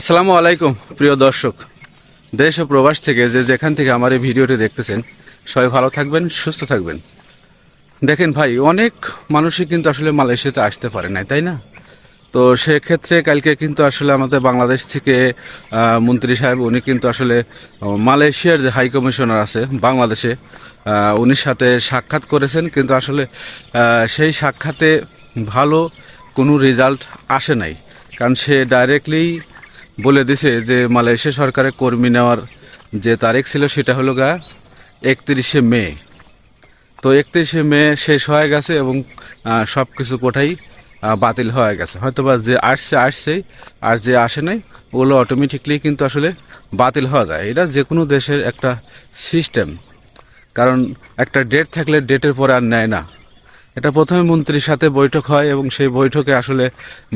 আসসালামু আলাইকুম, প্রিয় দর্শক। দেশ ও প্রবাস থেকে যে যেখান থেকে আমার এই ভিডিওটি দেখতেছেন, সবাই ভালো থাকবেন, সুস্থ থাকবেন। দেখেন ভাই, অনেক মানুষই কিন্তু আসলে মালয়েশিয়াতে আসতে পারে নাই, তাই না? তো সেক্ষেত্রে কালকে কিন্তু আসলে আমাদের বাংলাদেশ থেকে মন্ত্রী সাহেব, উনি কিন্তু আসলে মালয়েশিয়ার যে হাই কমিশনার আছে বাংলাদেশে উনির সাথে সাক্ষাৎ করেছেন। কিন্তু আসলে সেই সাক্ষাতে ভালো কোনো রেজাল্ট আসে নাই। কারণ সে ডাইরেক্টলি বলে দিছে যে মালয়েশিয়া সরকারের কর্মী নেওয়ার যে তারিখ ছিল সেটা হলো গা একত্রিশে মে। তো একত্রিশে মে শেষ হয়ে গেছে এবং সব কিছু কোঠাই বাতিল হয়ে গেছে। হয়তোবা যে আসছে আসছেই আর যে আসে নাই, ওগুলো অটোমেটিকলি কিন্তু আসলে বাতিল হওয়া যায়। এটা যে কোনো দেশের একটা সিস্টেম কারণ একটা ডেট থাকলে ডেটের পরে আর নেয় না। এটা প্রথমে মন্ত্রীর সাথে বৈঠক হয় এবং সেই বৈঠকে আসলে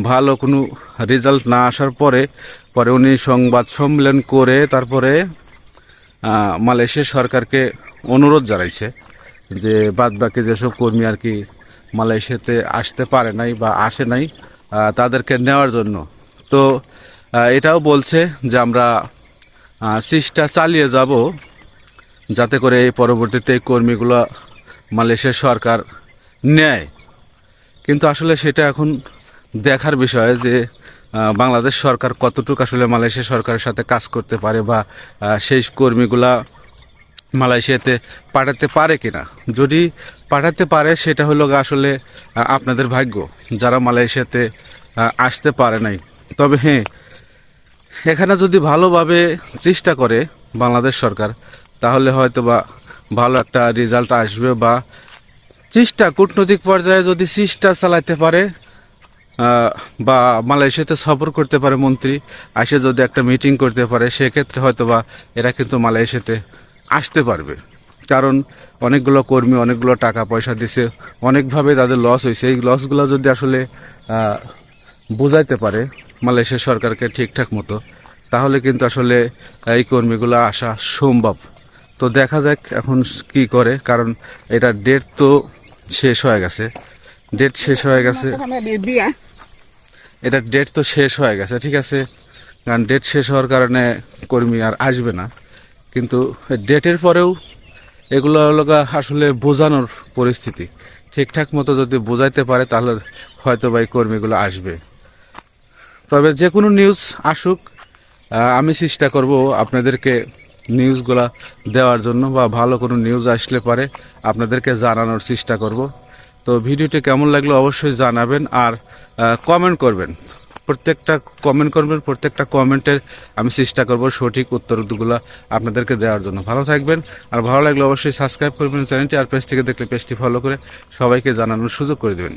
ভালো কোনো রেজাল্ট না আসার পরে পরে উনি সংবাদ সম্মেলন করে তারপরে মালয়েশিয়া সরকারকে অনুরোধ জানাইছে যে বাদ বাকি যেসব কর্মী আর কি মালয়েশিয়াতে আসতে পারে নাই বা আসে নাই তাদেরকে নেওয়ার জন্য। তো এটাও বলছে যে আমরা চেষ্টা চালিয়ে যাব যাতে করে এই পরবর্তীতে কর্মীগুলো মালয়েশিয়া সরকার নেয়। কিন্তু আসলে সেটা এখন দেখার বিষয় যে বাংলাদেশ সরকার কতটুকু আসলে মালয়েশিয়া সরকারের সাথে কাজ করতে পারে বা সেই কর্মীগুলা মালয়েশিয়াতে পাঠাতে পারে কিনা। যদি পাঠাতে পারে, সেটা হলো আসলে আপনাদের ভাগ্য। যারা মালয়েশিয়াতে আসতে পারে নাই। তবে হ্যাঁ এখানে যদি ভালোভাবে চেষ্টা করে বাংলাদেশ সরকার, তাহলে হয়তো বা ভালো একটা রেজাল্ট আসবে বা চেষ্টা কূটনৈতিক পর্যায়ে যদি চেষ্টা চালাইতে পারে বা মালয়েশিয়াতে সফর করতে পারে মন্ত্রী, আসে যদি একটা মিটিং করতে পারে, সেক্ষেত্রে হয়তো বা এরা কিন্তু মালয়েশিয়াতে আসতে পারবে। কারণ অনেকগুলো কর্মী, অনেকগুলো টাকা পয়সা দিছে, অনেকভাবে তাদের লস হয়েছে। এই লসগুলো যদি আসলে বোঝাইতে পারে মালয়েশিয়া সরকারকে ঠিকঠাক মতো, তাহলে কিন্তু আসলে এই কর্মীগুলো আসা সম্ভব। তো দেখা যাক এখন কি করে, কারণ এটা ডেট তো শেষ হয়ে গেছে। ডেট শেষ হয়ে গেছে। এটা ডেট তো শেষ হয়ে গেছে ঠিক আছে? কারণ ডেট শেষ হওয়ার কারণে কর্মী আর আসবে না। কিন্তু ডেটের পরেও এগুলো হলো আসলে বোঝানোর পরিস্থিতি। ঠিকঠাক মতো যদি বোঝাইতে পারে তাহলে হয়তো বা এই কর্মীগুলো আসবে। তবে যে কোনো নিউজ আসুক আমি চেষ্টা করব আপনাদেরকে নিউজগুলা দেওয়ার জন্য বা ভালো কোনো নিউজ আসলে পারে, আপনাদেরকে জানানোর চেষ্টা করব। তো ভিডিওটি কেমন লাগল অবশ্যই জানাবেন আর কমেন্ট করবেন। প্রত্যেকটা কমেন্ট করবেন, প্রত্যেকটা কমেন্টের আমি চেষ্টা করব সঠিক উত্তরগুলো আপনাদেরকে দেওয়ার জন্য। ভালো থাকবেন আর ভালো লাগলে অবশ্যই সাবস্ক্রাইব করবেন চ্যানেলটি আর পেজ থেকে দেখলে পেজটি ফলো করে সবাইকে জানানোর সুযোগ করে দেবেন।